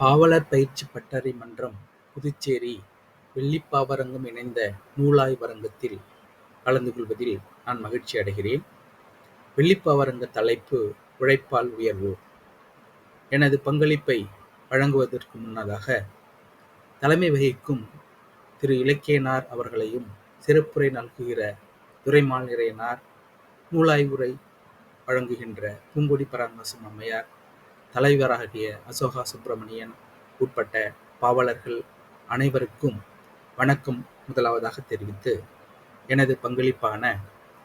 பாவலர் பயிற்சி பட்டறை மன்றம் புதுச்சேரி வெள்ளிப்பாவரங்கம் இணைந்த நூலாய்வரங்கத்தில் கலந்து கொள்வதில் நான் மகிழ்ச்சி அடைகிறேன். வெள்ளிப்பாவரங்க தலைப்பு உழைப்பால் உயர்வு எனது பங்களிப்பை வழங்குவதற்கு முன்னதாக, தலைமை வகிக்கும் திரு இலக்கியனார் அவர்களையும், சிறப்புரை நல்குகிற துரைமால் நிறையனார், நூலாய்வுரை வழங்குகின்ற பூங்கொடி பராமரிசம் அம்மையார், தலைவராகிய அசோகா சுப்பிரமணியன் உட்பட்ட பாவலர்கள் அனைவருக்கும் வணக்கம் முதலாவதாக தெரிவித்து, எனது பங்களிப்பான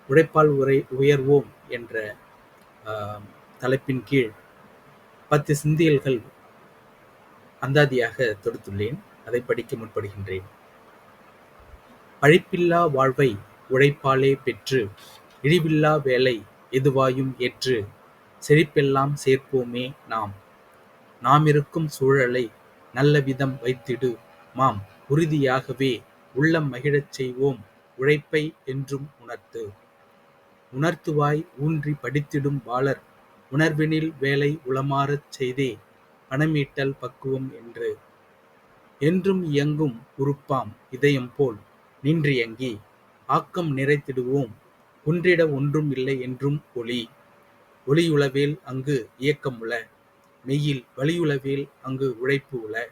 உழைப்பால் உரை உயர்வோம் என்ற தலைப்பின் கீழ் பத்து சிந்தியல்கள் அந்தாதியாக தொடுத்துள்ளேன். அதை படிக்க முற்படுகின்றேன். பழிப்பில்லா வாழ்வை உழைப்பாலே பெற்று, இழிவில்லா வேலை எதுவாயும் ஏற்று, செழிப்பெல்லாம் சேர்ப்போமே நாம். நாமிருக்கும் சூழலை நல்லவிதம் வைத்திடு மாம் உறுதியாகவே உள்ளம் மகிழச் செய்வோம் உழைப்பை என்றும் உணர்த்து. உணர்த்துவாய் ஊன்றி படித்திடும் வாளர் உணர்வினில் வேலை உளமாறச் செய்தே பணமீட்டல் பக்குவம் என்று. என்றும் இயங்கும் உறுப்பாம் இதயம்போல் நின்றியங்கி, ஆக்கம் நிறைத்திடுவோம் குன்றிட ஒன்றும் இல்லை என்றும் ஒளி. ஒளியுளவேல் அங்கு இயக்கமுள, மெய்யில் வலியுளவேல் அங்கு உழைப்பு உள.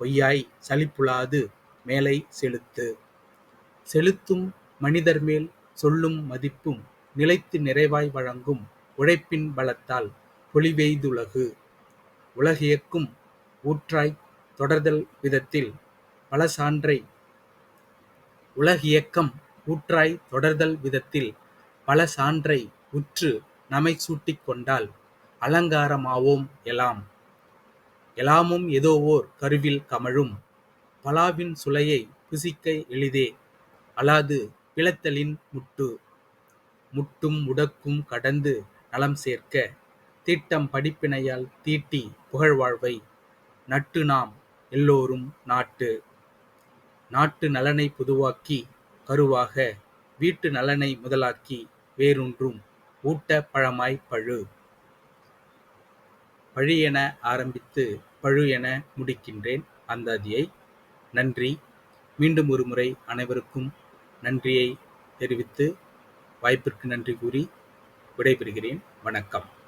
பொய்யாய் சலிப்புழாது மேலை செலுத்து. செலுத்தும் மனிதர் மேல் சொல்லும் மதிப்பும் நிலைத்து நிறைவாய் வழங்கும் உழைப்பின் பலத்தால் பொலிவெய்துலகு. உலகியக்கும் ஊற்றாய் தொடர்தல் விதத்தில் பல சான்றை உலகியக்கம் ஊற்றாய் தொடர்தல் விதத்தில் பல சான்றை உற்று நம்மை சூட்டிக் கொண்டால் அலங்காரமாவோம் எலாம். எலாமும் ஏதோவோர் கருவில் கமழும் பலாவின் சுளையை புசிக்க எளிதே அலாது பிளத்தலின் முட்டு. முட்டும் முடக்கும் கடந்து நலம் சேர்க்க, தீட்டம் படிப்பினையால் தீட்டி புகழ்வாழ்வை நட்டு நாம் எல்லோரும் நாட்டு. நாட்டு நலனை பொதுவாக்கி, கருவாக, வீட்டு நலனை முதலாக்கி வேரூன்றும் ஊட்டப் பழமாய்ப் பழு. பழி என ஆரம்பித்து பழு என முடிக்கின்றேன் அந்தாதியை. நன்றி. மீண்டும் ஒரு முறை அனைவருக்கும் நன்றியை தெரிவித்து, வாய்ப்பிற்கு நன்றி கூறி விடைபெறுகிறேன். வணக்கம்.